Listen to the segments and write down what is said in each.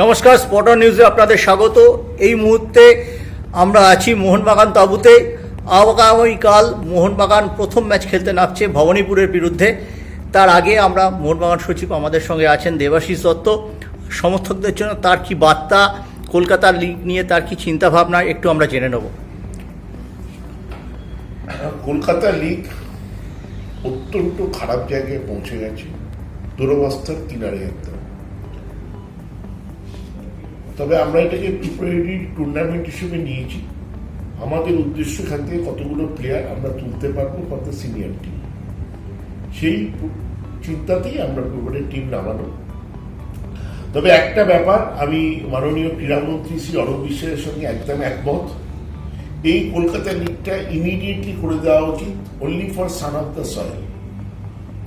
নমস্কার স্পটার নিউজে আপনাদের স্বাগত। এই মুহূর্তে আমরা আছি মোহনবাগান তাঁবুতে। আগামীকাল মোহনবাগান প্রথম ম্যাচ খেলতে নামছে ভবানীপুরের বিরুদ্ধে। তার আগে আমরা মোহনবাগান সচিব আমাদের সঙ্গে আছেন দেবাশিস দত্ত। সমর্থকদের জন্য তার কি বার্তা, কলকাতার লিগ নিয়ে তার কি চিন্তাভাবনা, একটু আমরা জেনে নেব। কলকাতা লিগ অত্যন্ত খারাপ জায়গায় পৌঁছে গেছে। দুরবস্থার কিনারে একদম। তবে আমরা এটাকে প্রিপারেটরি টুর্নামেন্ট হিসেবে নিয়েছি। আমাদের উদ্দেশ্য এখান থেকে কতগুলো প্লেয়ার আমরা তুলতে পারব কত সিনিয়র টিম সেই চিন্তাতেই আমরা প্রিপারেটরি টিম নামানো। তবে একটা ব্যাপার, আমি মাননীয় ক্রীড়ামন্ত্রী শ্রী অরূপ বিশ্বাসের সঙ্গে একদম একমত। এই কলকাতা লিগটা ইমিডিয়েটলি করে দেওয়া উচিত only for son of the soil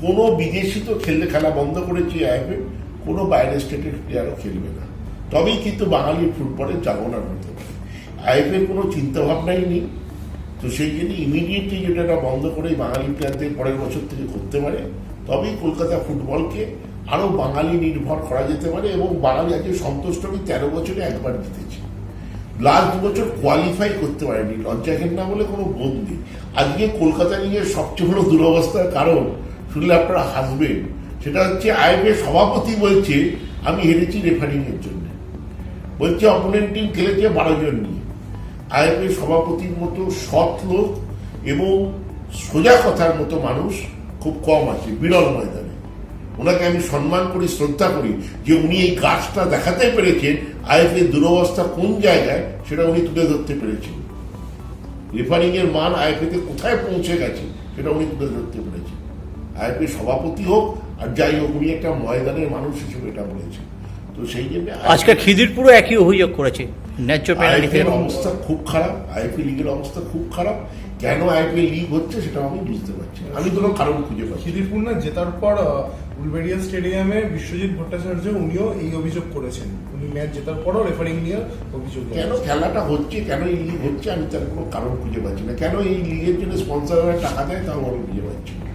কোনো বিদেশি তো খেললে খেলা বন্ধ করেছে আইএফএ কোনো বাইরের স্টেটের প্লেয়ারও খেলবে না। তবেই কিন্তু বাঙালি ফুটবলের জাগরণ হতে পারে। আইএফএর কোনো চিন্তাভাবনাই নেই। তো সেই জন্য ইমিডিয়েটলি যেটা বন্ধ করে বাঙালি প্লেয়ারদের পরের বছর থেকে করতে পারে, তবেই কলকাতা ফুটবলকে আরও বাঙালি নির্ভর করা যেতে পারে এবং বাঙালি আজকে সন্তুষ্ট আমি তেরো বছরে একবার জিতেছি। লাস্ট দু বছর কোয়ালিফাই করতে পারেনি লজ্জাঘেন না বলে কোনো বোধ নেই। আজকে কলকাতা নিয়ে সবচেয়ে বড় দুরবস্থার কারণ শুনলে আপনারা হাসবেন, সেটা হচ্ছে আইএফএ সভাপতি বলছে, আমি হেরেছি রেফারিংয়ের জন্য। বলছে অপোনেন্ট টিম খেলেছে বারো জন নিয়ে। আইএফএ সভাপতির মতো সৎ লোক এবং সোজা কথার মতো মানুষ খুব কম আছে, বিরল ময়দানে। ওনাকে আমি সম্মান করি, শ্রদ্ধা করি যে উনি এই গাছটা দেখাতে পেরেছেন আইএফএ দুরবস্থা কোন জায়গায় সেটা উনি তুলে ধরতে পেরেছেন। রেফারিং এর মান আইএফএতে কোথায় পৌঁছে গেছে সেটা উনি তুলে ধরতে পেরেছেন। আইএফএ সভাপতি হোক আর যাই হোক, উনি একটা ময়দানের মানুষ হিসেবে এটা বলেছেন। তো সেই জন্য আজকে খিদিরপুরও একই অভিযোগ করেছে। ন্যায্য পেনাল্টি আইপিএল অবস্থা খুব খারাপ আইপিএল লিগের অবস্থা খুব খারাপ। কেন আইপিএল লিগ হচ্ছে সেটা আমি বুঝতে পারছি আমি কোনো কারণ খুঁজে পাচ্ছি খিদিরপুর না জেতার পর উলবেড়িয়া স্টেডিয়ামে বিশ্বজিৎ ভট্টাচার্য উনিও এই অভিযোগ করেছেন। উনি ম্যাচ জেতার পরও রেফারিং নিয়ে অভিযোগ কেন খেলাটা হচ্ছে কেন এই লিগ হচ্ছে আমি তার কোনো কারণ খুঁজে পাচ্ছি না। কেন এই লিগের জন্য স্পন্সররা টাকা দেয় তাও আমি খুঁজে পাচ্ছি না।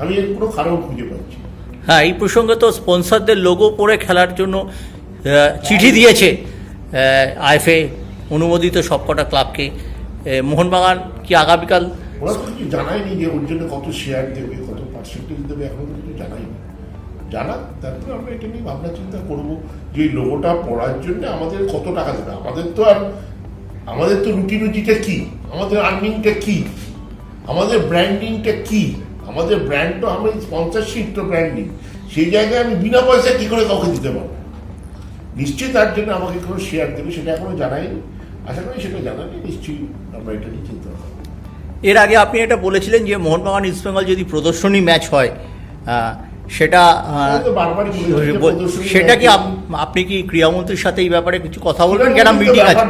আমি এর কোনো কারণ খুঁজে পাচ্ছি না। হ্যাঁ এই প্রসঙ্গে তো স্পন্সরদের লোগো পরে খেলার জন্য চিঠি দিয়েছে আইএফএ অনুমোদিত সবকটা ক্লাবকে। মোহনবাগান কি আগামীকাল ওরা তো কিছু জানায়নি যে ওর জন্য কত শেয়ার দেবে, কত পার্সেন্টেজ দেবে, এখনও কিছু জানায়নি। জানা তারপরে আমরা এটা নিয়ে ভাবনা চিন্তা করব যে এই লোগোটা পড়ার জন্য আমাদের কত টাকা দেবে। আমাদের তো আর, আমাদের তো রুটি রুটিটা কি? আমাদের আর্নিংটা কি? আমাদের ব্র্যান্ডিংটা কি? আমাদের ব্র্যান্ড তো আমি স্পন্সারশিপ তো ব্র্যান্ডিং সেই জায়গায় আমি বিনা পয়সায় কী করে কাউকে দিতে পারব? নিশ্চয়ই তার জন্য আমাকে কোনো শেয়ার দেবে, সেটা এখনও জানাই আশা করি সেটা জানালে নিশ্চয়ই আমরা এটা নিয়ে চিন্তা করব। এর আগে আপনি এটা বলেছিলেন যে মোহনবাগান ইস্টবেঙ্গল যদি প্রদর্শনী ম্যাচ হয় সেটা সেটা কি আপনি কি ক্রীড়ামন্ত্রীর সাথে এই ব্যাপারে কিছু কথা বলবেন? কেন মিটিং আছে।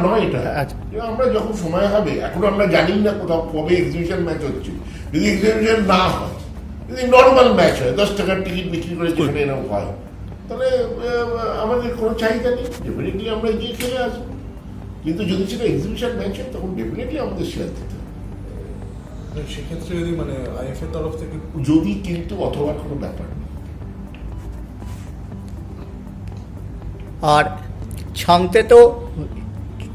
আচ্ছা। আমরা যখন সময় হবে এখন আমরা জানি না কোথাও কবে এক্সিবিশন ম্যাচ হচ্ছে। যদি এক্সিবিশন না হয় যদি নর্মাল ম্যাচ হয় দশ টাকার টিকিট বিক্রি করে যেখানে এরকম হয় তাহলে আমাদের কোনো চাহিদা নেই। ডেফিনেটলি আমরা গিয়ে খেলে আসব। কিন্তু যদি সেটা এক্সিবিশন ম্যাচ হয় তখন ডেফিনেটলি আমাদের শেয়ার দিতে হবে। সেক্ষেত্রে যদি মানে আইএফ এর তরফ থেকে যদি কিন্তু অথবা কোনো ব্যাপার নেই। আর ছাংতে তো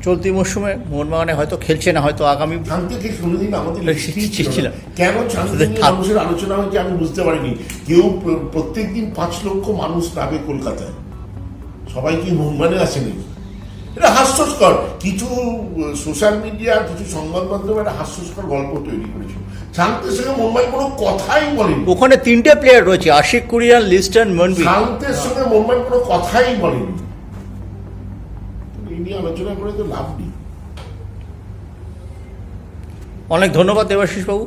চলতি মরশুমে মোহনবাগানে হয়তো খেলছে না হয়তো আগামী থেকে কোনোদিন আমাদের ঠিক লিস্টেই ছিল ছিল। কেন শান্তি মানুষের আলোচনা হয়েছে আমি বুঝতে পারিনি। কেউ প্র- প্রত্যেকদিন পাঁচ লক্ষ মানুষ নামে কলকাতায়। সবাই কি মুম্বানে আসেনি এটা হাস্যস্কর। কিছু সোশ্যাল মিডিয়া কিছু সংবাদ মাধ্যমে একটা হাস্যস্কর গল্প তৈরি করেছে শান্তির সঙ্গে মুম্বাই কোনো কথাই বলেনি। ওখানে তিনটে প্লেয়ার রয়েছে আশিক কুরিয়ান লিস্টন মনবি। শান্তের সঙ্গে মুম্বাই কোনো কথাই বলেনি। নিয়ে আলোচনা করে তো লাভ নেই। অনেক ধন্যবাদ দেবাশিস বাবু